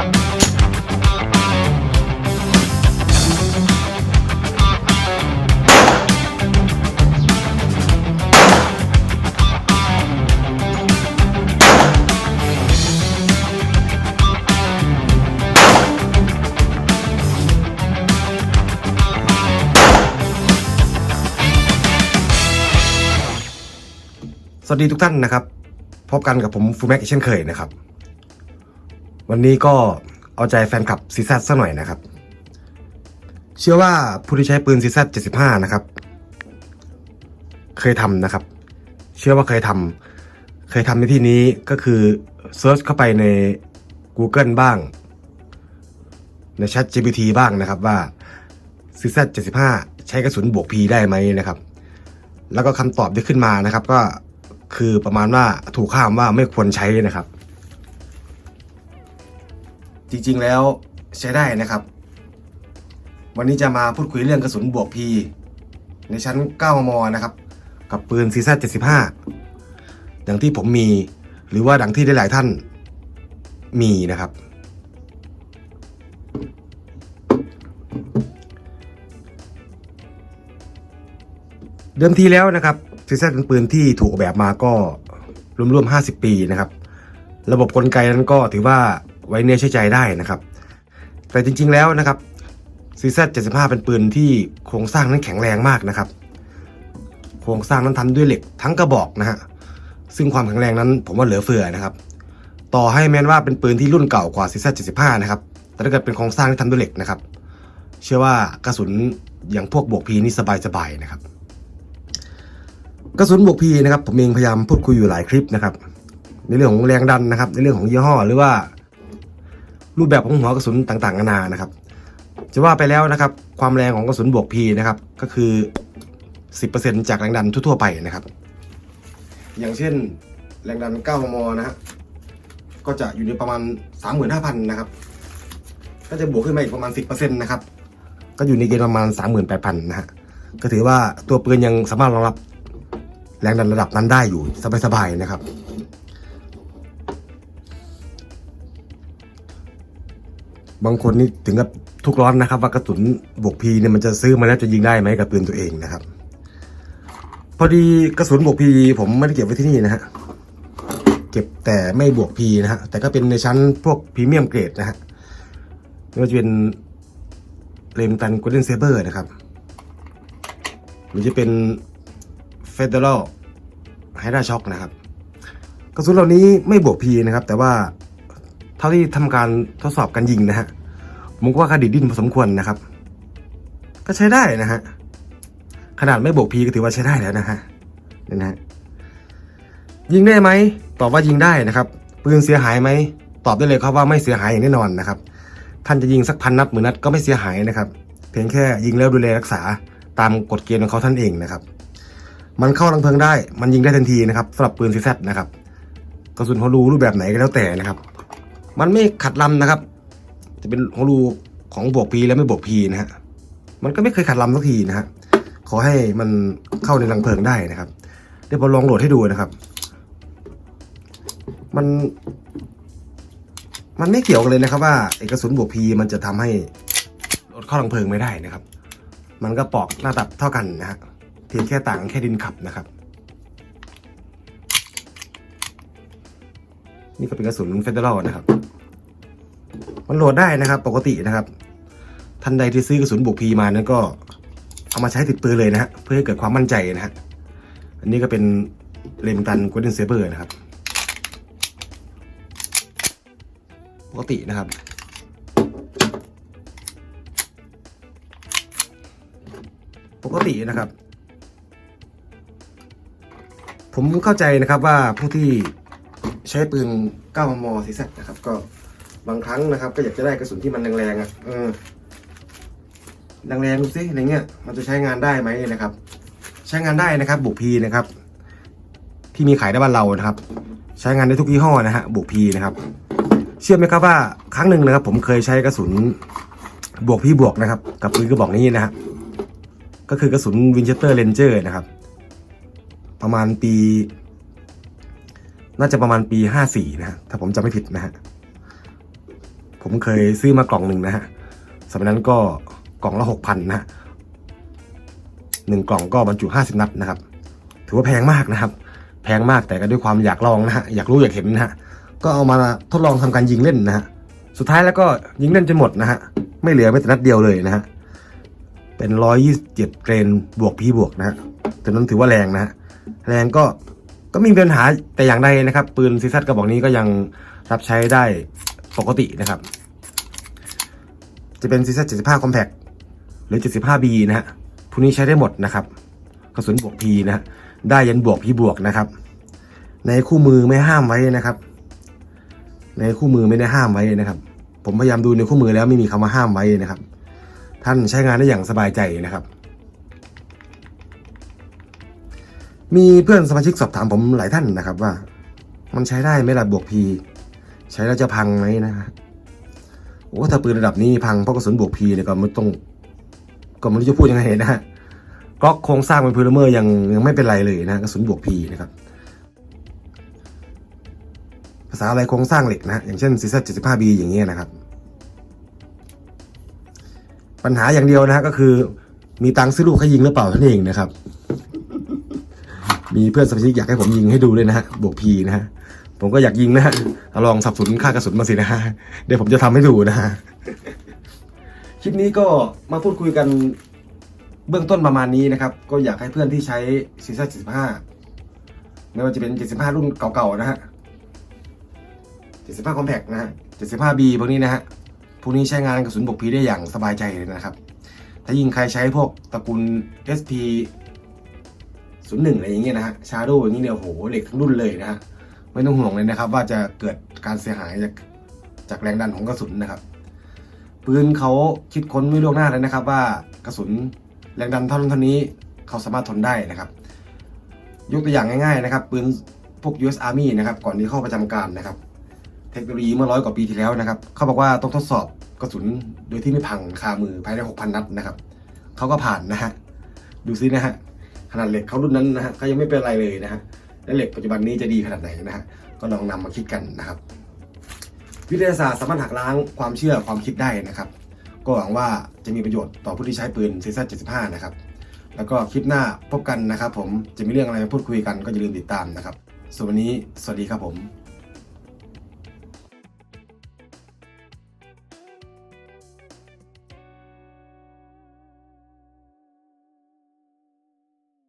ครับสวัสดีทุกท่านนะครับ พบกันกับผมฟูแม็กเช่นเคยนะครับ วันนี้ก็เอาใจแฟนคลับซีซัสซะหน่อยนะครับ เชื่อว่าผู้ที่ใช้ปืนซีซัส75 นะครับ เคยทำนะครับ เชื่อว่าเคยทำเคยทำในที่นี้ก็คือเซิร์ชเข้าไปใน Google บ้าง ใน Chat GPT บ้างนะครับว่าซีซัส75 ใช้กระสุนบวก P ได้ไหมนะครับ แล้วก็คำตอบที่ขึ้นมานะครับ ก็คือประมาณว่าถูกข้ามว่าไม่ควรใช้นะครับ จริงๆแล้วใช้ได้นะครับ วันนี้จะมาพูดคุยเรื่องกระสุนบวกพีในชั้น 9 มม นะครับ กับปืนซีซ่า75อย่างที่ผมมี หรือว่าดังที่หลายๆท่านมีนะครับ เดิมทีแล้วนะครับซีซ่าเป็นปืนที่ถูกออกแบบมาก็รวมๆ 50 ปีนะครับ ระบบกลไกนั้นก็ถือว่า ไว้เนื้อเชื่อใจได้นะครับ แต่จริงๆแล้วนะครับซีซ่า75เป็นปืนที่โครงสร้างนั้นแข็งแรงมากนะครับ โครงสร้างนั้นทำด้วยเหล็กทั้งกระบอกนะฮะซึ่งความแข็งแรงนั้นผมว่าเหลือเฟือนะครับ ต่อให้แม้นว่าเป็นปืนที่รุ่นเก่ากว่าซีซ่า75นะครับแต่ถ้าเกิดเป็นโครงสร้างที่ทำด้วยเหล็กนะครับ เชื่อว่ากระสุนอย่างพวกบวกพีนี่สบายๆนะครับ กระสุนบวกพีนะครับผมเองพยายามพูดคุยอยู่หลายคลิปนะครับ ในเรื่องของแรงดันนะครับ ในเรื่องของยี่ห้อหรือว่า รูปแบบของหัวกระสุนต่างๆนานานะครับ จะว่าไปแล้วนะครับ ความแรงของกระสุนบวกพีนะครับ ก็คือ 10%จากแรงดันทั่วๆไปนะครับ อย่างเช่นแรงดัน 9 มมนะฮะก็จะอยู่ในประมาณ 35,000 นะครับ ก็จะบวกขึ้นมาอีกประมาณ 10%นะครับ ก็อยู่ในเกณฑ์ประมาณ 38,000 นะฮะ ก็ถือว่าตัวปืนยังสามารถรองรับแรงดันระดับนั้นได้อยู่สบายๆนะครับ บางคนนี่ถึงกับทุกร้อนนะครับ ว่ากระสุนบวกพีเนี่ยมันจะซื้อมาแล้วจะยิงได้ไหมกับปืนตัวเองนะครับ พอดีกระสุนบวกพีผมไม่ได้เก็บไว้ที่นี่นะฮะเก็บแต่ไม่บวกพีนะฮะแต่ก็เป็นในชั้นพวกพรีเมียมเกรดนะฮะไม่ว่าจะเป็นเรมตันโกลเด้นเซเบอร์นะครับหรือจะเป็นเฟเดอรัลไฮดราช็อคนะครับ กระสุนเหล่านี้ไม่บวกพีนะครับ แต่ว่า เท่าที่ทำการทดสอบการยิงนะฮะผมก็ว่าคดีดิ้นพอสมควรนะครับ ก็ใช้ได้นะฮะขนาดไม่บวกพีก็ถือว่าใช้ได้แล้วนะฮะนี่นะฮะยิงได้ไหมตอบว่ายิงได้นะครับปืนเสียหายไหมตอบได้เลยครับว่าไม่เสียหายอย่างแน่นอนนะครับ ท่านจะยิงสักพันนัดหมื่นนัดก็ไม่เสียหายนะครับ เพียงแค่ยิงแล้วดูแลรักษาตามกฎเกณฑ์ของเขาท่านเองนะครับ มันเข้ารังเพลิงได้ มันยิงได้ทันทีนะครับสำหรับปืนซีแซนะครับกระสุนฮอลูรูปแบบไหนก็แล้วแต่นะครับ มันไม่ขัดลำนะครับ จะเป็นฮอลูของบวกพีและไม่บวกพีนะฮะมันก็ไม่เคยขัดลำสักทีนะฮะขอให้มันเข้าในรังเพลิงได้นะครับเดี๋ยวผมลองโหลดให้ดูนะครับ มัน มันไม่เกี่ยวกันเลยนะครับ ว่าไอกระสุนบวกพีมันจะทำให้รถเข้ารังเพลิงไม่ได้นะครับ มันก็ปอกหน้าตัดเท่ากันนะฮะเพียงแค่ต่างแค่ดินขับนะครับ นี่ก็เป็นกระสุนเฟเดอรัลนะครับ มันโหลดได้นะครับ ปกตินะครับท่านใดที่ซื้อกระสุนบุกพีมานั้นก็เอามาใช้ติดปืนเลยนะฮะเพื่อให้เกิดความมั่นใจนะฮะอันนี้ก็เป็นเลมตันโกลเด้นเซเบอร์นะครับ ปกตินะครับปกตินะครับ ผมเข้าใจนะครับว่าผู้ที่ใช้ปืน 9 มมซีซนะครับก็ บางครั้งนะครับ ก็อยากจะได้กระสุนที่มันแรงๆอะเออแรงๆดูสิอะไรเงี้ยมันจะใช้งานได้ไหมนะครับ ใช้งานได้นะครับ บุกพีนะครับ ที่มีขายในบ้านเรานะครับ ใช้งานได้ทุกยี่ห้อนะฮะบุกพีนะครับ เชื่อไหมครับว่าครั้งหนึ่งนะครับ ผมเคยใช้กระสุนบวกพีบวกนะครับ กับปืนกระบอกนี้นะฮะก็คือกระสุนวินเชสเตอร์เรนเจอร์นะครับ ประมาณปี น่าจะประมาณปีห้าสี่นะฮะถ้าผมจำไม่ผิดนะฮะ ผมเคยซื้อมากล่องหนึ่งนะฮะสมัยนั้นก็กล่องละหกพันนะฮะหนึ่งกล่องก็บรรจุห้าสิบนัดนะครับ ถือว่าแพงมากนะครับ แพงมากแต่ก็ด้วยความอยากลองนะฮะอยากรู้อยากเห็นนะฮะก็เอามาทดลองทำการยิงเล่นนะฮะสุดท้ายแล้วก็ยิงเล่นจนหมดนะฮะไม่เหลือแม้แต่นัดเดียวเลยนะฮะเป็นร้อยยี่สิบเจ็ดเกรนบวกพีบวกนะฮะจนนั้นถือว่าแรงนะฮะแรงก็ก็มมีปัญหาแต่อย่างใดนะครับ ปืนซีซัดกระบอกนี้ก็ยังรับใช้ได้ ปกตินะครับ จะเป็นซีซัด75 Compact หรือ 75B นะฮะพวกนี้ใช้ได้หมดนะครับกระสุนบวก P นะฮะได้ยันบวก P บวกนะครับ ในคู่มือไม่ห้ามไว้นะครับ ในคู่มือไม่ได้ห้ามไว้นะครับ ผมพยายามดูในคู่มือแล้วไม่มีคำว่าห้ามไว้นะครับ ท่านใช้งานได้อย่างสบายใจนะครับ มีเพื่อนสมาชิกสอบถามผมหลายท่านนะครับว่า มันใช้ได้ไหมล่ะบวก P ใช้แล้วจะพังไหมนะฮะโอ้ถ้าปืนระดับนี้พังเพราะกระสุนบวกพีเนี่ยก็ไม่ต้องก็ไม่รู้จะพูดยังไงนะฮะก็โครงสร้างเป็นพลเมอร์ยังยังไม่เป็นไรเลยนะกระสุนบวกพีนะครับภาษาอะไรโครงสร้างเหล็กนะอย่างเช่นซีซัด75 b อย่างเงี้ยนะครับ ปัญหาอย่างเดียวนะฮะก็คือ มีตังค์ซื้อลูกให้ยิงหรือเปล่าท่านั้นเองนะครับ มีเพื่อนสมาชิกอยากให้ผมยิงให้ดูด้วยนะฮะบวกพีนะฮะ ผมก็อยากยิงนะฮะลองสับสนค่ากระสุนมาสินะฮะเดี๋ยวผมจะทำให้ดูนะฮะคลิปนี้ก็มาพูดคุยกันเบื้องต้นประมาณนี้นะครับ ก็อยากให้เพื่อนที่ใช้ซีซ่า75 ไม่ว่าจะเป็น 75 รุ่นเก่าๆนะฮะ 75 Compact นะฮะ 75B พวกนี้นะฮะ พวกนี้ใช้งานกระสุนบกพีได้อย่างสบายใจเลยนะครับ ถ้ายิ่งใครใช้พวกตระกูล SP 01 อะไรอย่างเงี้ยนะฮะ Shadow อย่างนี้เนี่ยโหเหล็กทั้งรุ่นเลยนะฮะ ไม่ต้องห่วงเลยนะครับ ว่าจะเกิดการเสียหายจากจากแรงดันของกระสุนนะครับ ปืนเขาคิดค้นไว้ล่วงหน้าเลยนะครับ ว่ากระสุนแรงดันเท่านั้นเท่านี้เขาสามารถทนได้นะครับ ยกตัวอย่างง่าย ๆ นะครับปืนพวก US Army นะครับ ก่อนที่เข้าประจำการนะครับ เทคโนโลยีเมื่อร้อยกว่าปีที่แล้วนะครับ เขาบอกว่าต้องทดสอบกระสุนโดยที่ไม่พังคามือภายใน6,000 นัดนะครับ เขาก็ผ่านนะฮะ ดูซินะฮะ ขนาดเหล็กเขารุ่นนั้นนะฮะก็ยังไม่เป็นอะไรเลยนะฮะ และเหล็กปัจจุบันนี้จะดีขนาดไหนนะฮะก็ลองนำมาคิดกันนะครับ วิทยาศาสตร์สามารถหักล้างความเชื่อความคิดได้นะครับ ก็หวังว่าจะมีประโยชน์ต่อผู้ที่ใช้ปืนซีซั่น75 นะครับ แล้วก็คลิปหน้าพบกันนะครับ ผมจะมีเรื่องอะไรมาพูดคุยกันก็อย่าลืมติดตามนะครับส่วนวันนี้สวัสดีครับผม